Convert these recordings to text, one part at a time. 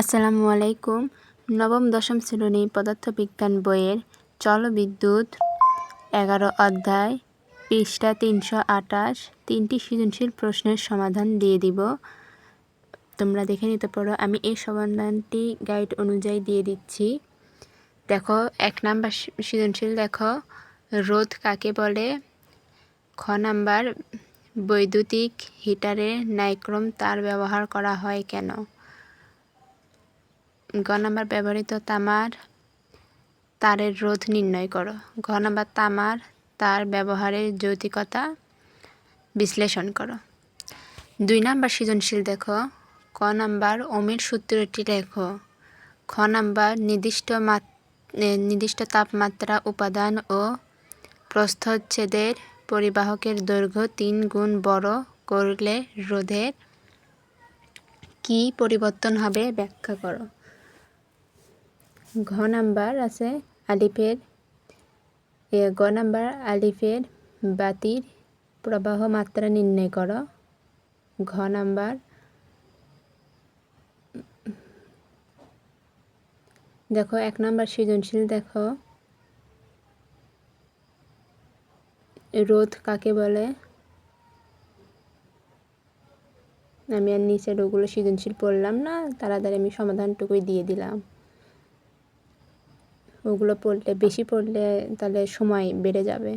আসসালামু আলাইকুম। নবম, দশম শ্রেণি পদার্থবিজ্ঞান বইয়ের জলবিদ্যুৎ এগারো অধ্যায়, পৃষ্ঠা তিনশো আটাশ তিনটি সৃজনশীল প্রশ্নের সমাধান দিয়ে দিব। তোমরা দেখে নিতে পারো, আমি এই সমাধানটি গাইড অনুযায়ী দিয়ে দিচ্ছি। দেখো, এক নাম্বার সৃজনশীল দেখো, রোধ কাকে বলে? খ নাম্বার, বৈদ্যুতিক হিটারে নাইক্রোম তার ব্যবহার করা হয় কেন? গ নাম্বার ব্যবহৃত তামার, তারের রোধ নির্ণয় করো। ঘ নাম্বার তামার, তার ব্যবহারের যৌতিকতা বিশ্লেষণ করো। দুই নাম্বার সৃজনশীল দেখো। ক নাম্বার ওমের সূত্রটি লেখো। খ নাম্বার নির্দিষ্ট নির্দিষ্ট তাপমাত্রা, উপাদান ও প্রস্থচ্ছেদের পরিবাহকের দৈর্ঘ্য তিন গুণ বড় করলে রোধের কি পরিবর্তন হবে ব্যাখ্যা করো। ঘ নাম্বার আছে আলিফের। গ নাম্বার আলিফের বাতির প্রবাহ মাত্রা নির্ণয় করো। ঘ নাম্বার দেখো, এক নাম্বার সৃজনশীল দেখো। রোধ কাকে বলে? আমি আর নিচের ওগুলো সৃজনশীল পড়লাম না, তাড়াতাড়ি আমি সমাধানটুকুই দিয়ে দিলাম। ওগুলো পড়লে বেশি পড়লে তাহলে সময় বেড়ে যাবে।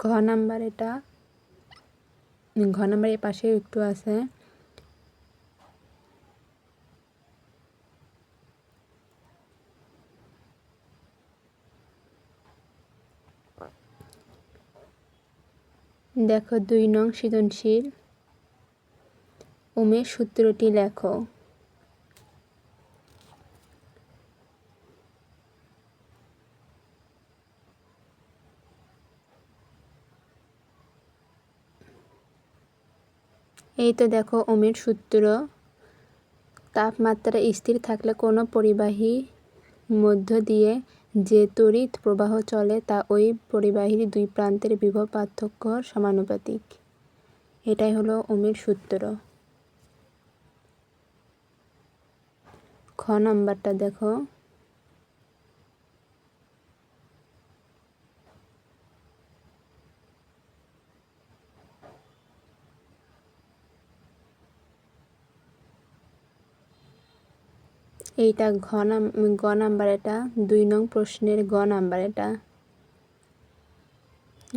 ঘ নাম্বার এটা ঘ এই পাশে একটু আছে। দেখো দুই নং সৃজনশীল। উমের সূত্রটি লেখো। এই তো দেখো ওমের সূত্র। তাপমাত্রা স্থির থাকলে কোনো পরিবাহী মধ্য দিয়ে যে তড়িৎ প্রবাহ চলে তা ওই পরিবাহীর দুই প্রান্তের বিভব পার্থক্য সমানুপাতিক। এটাই হলো ওমের সূত্র। খ নাম্বারটা দেখো। এইটা ঘ নাম গ নাম্বার এটা, দুই নং প্রশ্নের গ নাম্বার এটা।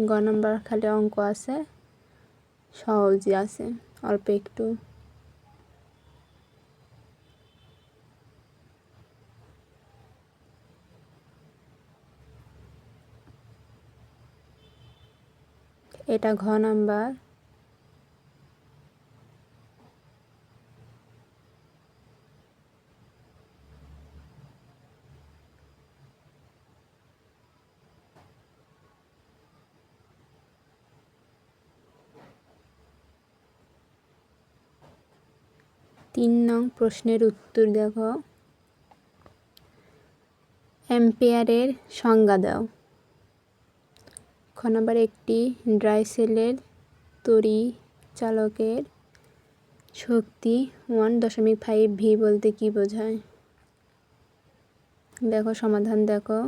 গ নাম্বার খালি অঙ্ক আছে, সহজই আছে, অল্প একটু। এটা ঘ নাম্বার। তিন নং প্রশ্নের উত্তর দেখো। অ্যাম্পেয়ারের সংজ্ঞা দাও। খ নম্বর একটি ড্রাইসেলের তরি চালকের শক্তি ওয়ান দশমিক ফাইভ ভি বলতে কি বোঝায়? দেখো, সমাধান দেখো।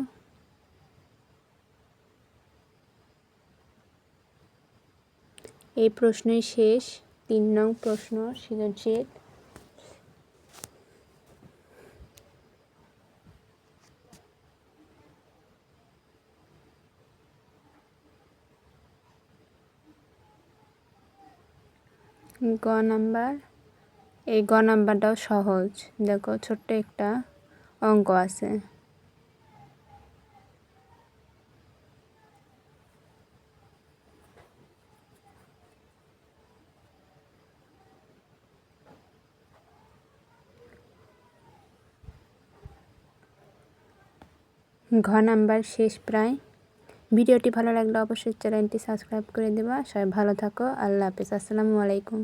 এই প্রশ্নই শেষ। তিন নং প্রশ্ন সৃজনশীল। গ নাম্বার। এই গ নাম্বারটাও সহজ। দেখো, ছোট্ট একটা অঙ্ক আছে। ঘ নাম্বার শেষ প্রায়। ভিডিওটি ভালো লাগলে অবশ্যই চ্যানেলটি সাবস্ক্রাইব করে দেবা। সবাই ভালো থাকো। আল্লাহ হাফিজ। আসসালামু আলাইকুম।